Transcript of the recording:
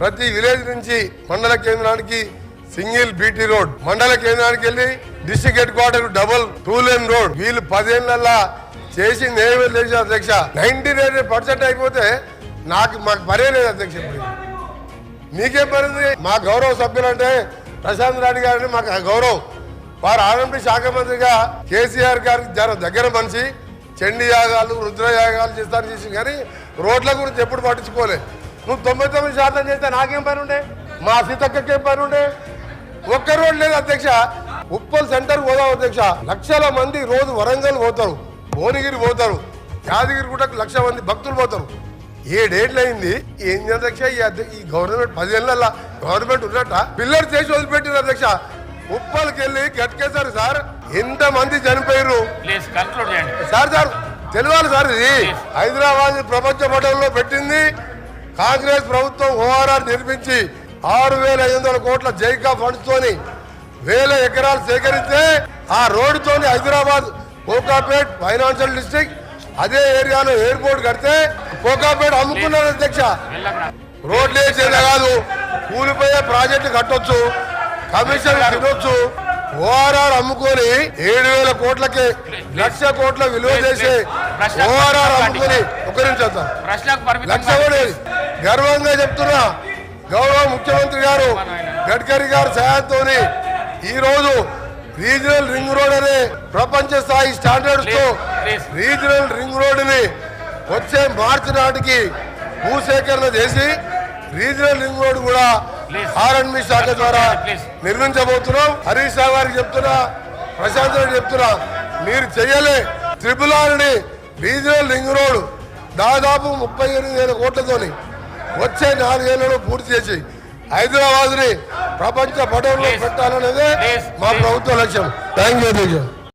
ప్రతి విలేజ్ నుంచి మండల కేంద్రానికి సింగిల్ బీటీ రోడ్ మండల కేంద్రానికి వెళ్ళి district headquarter double two lane road. వీళ్ళు పదేళ్ళలో చేసింది ఏమీ లేదు అధ్యక్ష? నైన్టీ నైన్ పర్సెంట్ అయిపోతే నాకు మాకు పనే లేదు అధ్యక్ష మీకేం పడింది మా గౌరవ సభ్యులంటే ప్రశాంత్ రెడ్డి గారిని మాకు గౌరవం. వారు ఆర్ఎంపీ శాఖ మంత్రిగా కేసీఆర్ గారికి జర దగ్గర మనిషి చండీ యాగాలు రుద్రయాగాలు యాగాలు చేసి కానీ రోడ్ల గురించి ఎప్పుడు పట్టించుకోలే. నువ్వు తొంభై తొమ్మిది శాతం చేస్తే నాకేం పని ఉండే? మా సీతక్కకి ఏం పని ఉండే? ఒక్క రోడ్ లేదు అధ్యక్ష. ఉప్పల్ సెంటర్ పోదాం అధ్యక్ష. లక్షల మంది రోజు వరంగల్ పోతారు భువనగిరి పోతారు యాదగిరి కూడా లక్ష మంది భక్తులు పోతారు. ఏడేళ్ళు అయింది ఏం అధ్యక్ష? ఈ గవర్నమెంట్ పదేళ్ళ గవర్నమెంట్ ఉన్నట్ట? పిల్లలు చేసి వదిలిపెట్టిన అధ్యక్ష. ఉప్పల్కి వెళ్ళి గట్కేశారు సార్. ఎంత మంది చనిపోయారు సార్ సార్ తెలియాలి సార్ ఇది. హైదరాబాద్ ప్రపంచ పటంలో పెట్టింది. కాంగ్రెస్ ప్రభుత్వం ఓఆర్ఆర్ నిర్మించి ఆరు వేల ఐదు వందల కోట్ల జైకా ఫండ్స్ తోని వేల ఎకరాలు సేకరిస్తే ఆ రోడ్డుతోని హైదరాబాద్ కోకాపేట్ ఫైనాన్షియల్ డిస్ట్రిక్ట్ అదే ఏరియాలో ఎయిర్పోర్ట్ కడితే కోకాపేట్ అమ్ముకున్నారు అధ్యక్ష. రోడ్లు వేసేదే కాదు కూలిపోయే ప్రాజెక్టు కట్టొచ్చు కమిషన్ తినొచ్చు ఓఆర్ఆర్ అమ్ముకొని ఏడు వేల కోట్లకి లక్ష కోట్ల విలువ చేసే ఓఆర్ఆర్ అమ్ముకొని ఒక నిమిషం లక్ష గర్వంగా చెప్తున్నా గౌరవ ముఖ్యమంత్రి గారు గడ్కరీ గారి సహాయంతో ఈ రోజు రీజనల్ రింగ్ రోడ్ అనే ప్రపంచ స్థాయి స్టాండర్డ్స్తో. రీజనల్ రింగ్ రోడ్ని వచ్చే మార్చి నాటికి భూసేకరణ చేసి రీజనల్ రింగ్ రోడ్ కూడా. ఆర్ఎన్బి శాఖ ద్వారా. నిర్మించబోతున్నాం హరీష్ రావు గారికి చెప్తున్నా ప్రశాంత్ రెడ్డి చెప్తున్నా మీరు చెయ్యలే త్రిపుల్ ఆర్ని రీజనల్ రింగ్ రోడ్ దాదాపు ముప్పై ఎనిమిది వేల కోట్లతోని వచ్చే నాలుగేళ్ళలో పూర్తి చేసి హైదరాబాద్ని ప్రపంచ పటంలో. పెట్టాలనేదే. మా. ప్రభుత్వ లక్ష్యం థ్యాంక్ యూ